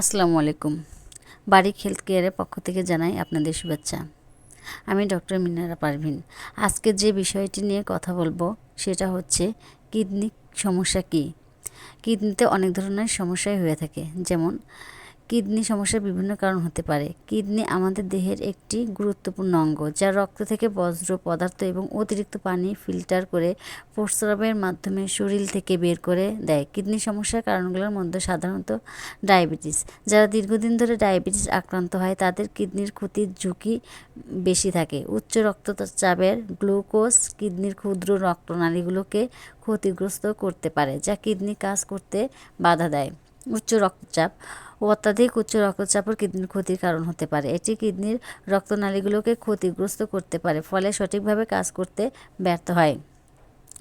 আসসালামু আলাইকুম। বারিক হেলথ কেয়ারের পক্ষ থেকে জানাই আপনাদের শুভেচ্ছা। আমি ডক্টর মিনারা পারভিন। আজকে যে বিষয়টি নিয়ে কথা বলব, সেটা হচ্ছে কিডনি সমস্যা কী? কিডনিতে অনেক ধরনের সমস্যাই হয়ে থাকে। যেমন কিডনি সমস্যার বিভিন্ন কারণ হতে পারে। কিডনি আমাদের দেহের একটি গুরুত্বপূর্ণ অঙ্গ, যা রক্ত থেকে বজ্র পদার্থ এবং অতিরিক্ত পানি ফিল্টার করে প্রস্রাবের মাধ্যমে শরীর থেকে বের করে দেয়। কিডনি সমস্যার কারণগুলোর মধ্যে সাধারণত ডায়াবেটিস। যারা দীর্ঘদিন ধরে ডায়াবেটিস আক্রান্ত হয়, তাদের কিডনির ক্ষতির ঝুঁকি বেশি থাকে। উচ্চ রক্তচাপের গ্লুকোজ কিডনির ক্ষুদ্র রক্তনালীগুলোকে ক্ষতিগ্রস্ত করতে পারে, যা কিডনি কাজ করতে বাধা দেয়। উচ্চ রক্তচাপ ও অত্যাধিক উচ্চ রক্তচাপও কিডনির ক্ষতির কারণ হতে পারে। এটি কিডনির রক্তনালীগুলোকে ক্ষতিগ্রস্ত করতে পারে, ফলে সঠিকভাবে কাজ করতে ব্যর্থ হয়।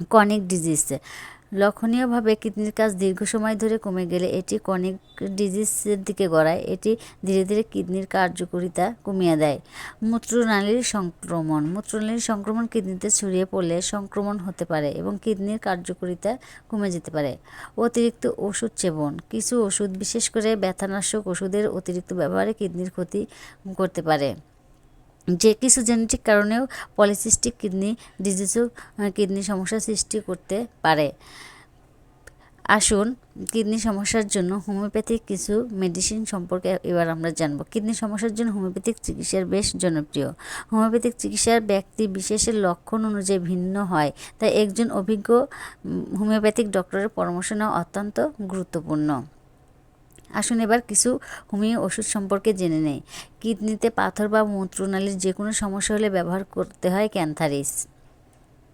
কনিক ডিজিজ লক্ষণীয়ভাবে কিডনির কাজ দীর্ঘ সময় ধরে কমে গেলে এটি কনিক ডিজিজের দিকে গড়ায়। এটি ধীরে ধীরে কিডনির কার্যকারিতা কমিয়ে দেয়। মূত্রনালীর সংক্রমণ। মূত্রনালীর সংক্রমণ কিডনিতে ছড়িয়ে পড়লে সংক্রমণ হতে পারে এবং কিডনির কার্যকারিতা কমে যেতে পারে। অতিরিক্ত ওষুধ সেবন। কিছু ওষুধ, বিশেষ করে ব্যথানাশক ওষুধের অতিরিক্ত ব্যবহারে কিডনির ক্ষতি করতে পারে। যে কিছু জেনেটিক কারণেও পলিসিস্টিক কিডনি ডিজিজও কিডনি সমস্যা সৃষ্টি করতে পারে। আসুন কিডনি সমস্যার জন্য হোমিওপ্যাথিক কিছু মেডিসিন সম্পর্কে এবার আমরা জানব। কিডনি সমস্যার জন্য হোমিওপ্যাথিক চিকিৎসার বেশ জনপ্রিয়। হোমিওপ্যাথিক চিকিৎসার ব্যক্তি বিশেষের লক্ষণ অনুযায়ী ভিন্ন হয়, তাই একজন অভিজ্ঞ হোমিওপ্যাথিক ডক্টরের পরামর্শ নেওয়া অত্যন্ত গুরুত্বপূর্ণ। আসুন এবার কিছু হোমিও ওষুধ সম্পর্কে জেনে নেই। কিডনিতে পাথর বা মূত্রনালীর যে কোনো সমস্যা হলে ব্যবহার করতে হয় ক্যান্থারিস।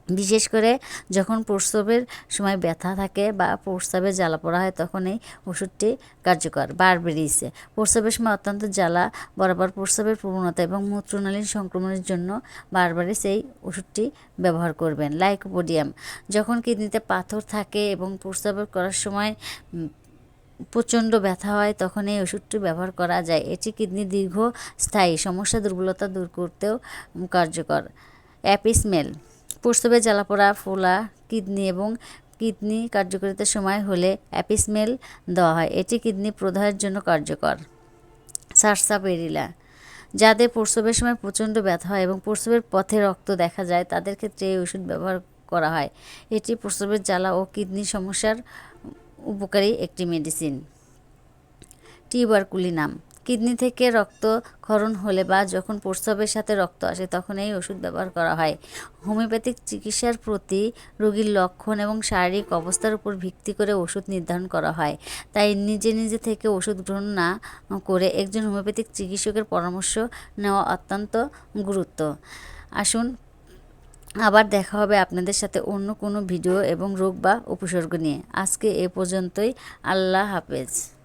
বিশেষ করে যখন প্রস্রাবের সময় ব্যথা থাকে বা প্রস্রাবে জ্বালা পড়া হয়, তখন এই ওষুধটি কার্যকর। বারবেরিস। প্রস্রাবের সময় অত্যন্ত জ্বালা বরাবর প্রস্রাবের প্রবণতা এবং মূত্রনালীর সংক্রমণের জন্য বারবারিস এই ওষুধটি ব্যবহার করবেন। লাইকোপোডিয়াম। যখন কিডনিতে পাথর থাকে এবং প্রস্রাব করার সময় প্রচণ্ড ব্যথা হয়, তখন এই ওষুধটি ব্যবহার করা যায়। এটি কিডনি দীর্ঘস্থায়ী সমস্যা দুর্বলতা দূর করতেও কার্যকর। অ্যাপিসমেল প্রস্রাবে জ্বালাপোড়া ফোলা, কিডনি এবং কিডনি কার্যকারিতার সময় হলে অ্যাপিসমেল দেওয়া হয়। এটি কিডনি প্রদাহের জন্য কার্যকর। সারসাপেরিলা, যাদের প্রস্রাবের সময় প্রচণ্ড ব্যথা হয় এবং প্রস্রাবের পথে রক্ত দেখা যায়, তাদের ক্ষেত্রে এই ওষুধ ব্যবহার করা হয়। এটি প্রস্রাবের জ্বালা ও কিডনি সমস্যার উপকারী একটি মেডিসিন টিউবারকুলিনাম কিডনি থেকে রক্ত ক্ষরণ হলে বা যখন প্রস্রাবের সাথে রক্ত আসে তখন এই ওষুধ ব্যবহার করা হয়। হোমিওপ্যাথিক চিকিৎসার প্রতি রোগীর লক্ষণ এবং শারীরিক অবস্থার উপর ভিত্তি করে ওষুধ নির্ধারণ করা হয়। তাই নিজে নিজে থেকে ওষুধ গ্রহণ না করে একজন হোমিওপ্যাথিক চিকিৎসকের পরামর্শ নেওয়া অত্যন্ত গুরুত্ব। আসুন আবার দেখা হবে আপনাদের সাথে অন্য কোনো ভিডিও এবং রোগ বা উপসর্গ নিয়ে। আজকে এ পর্যন্তই। আল্লাহ হাফেজ।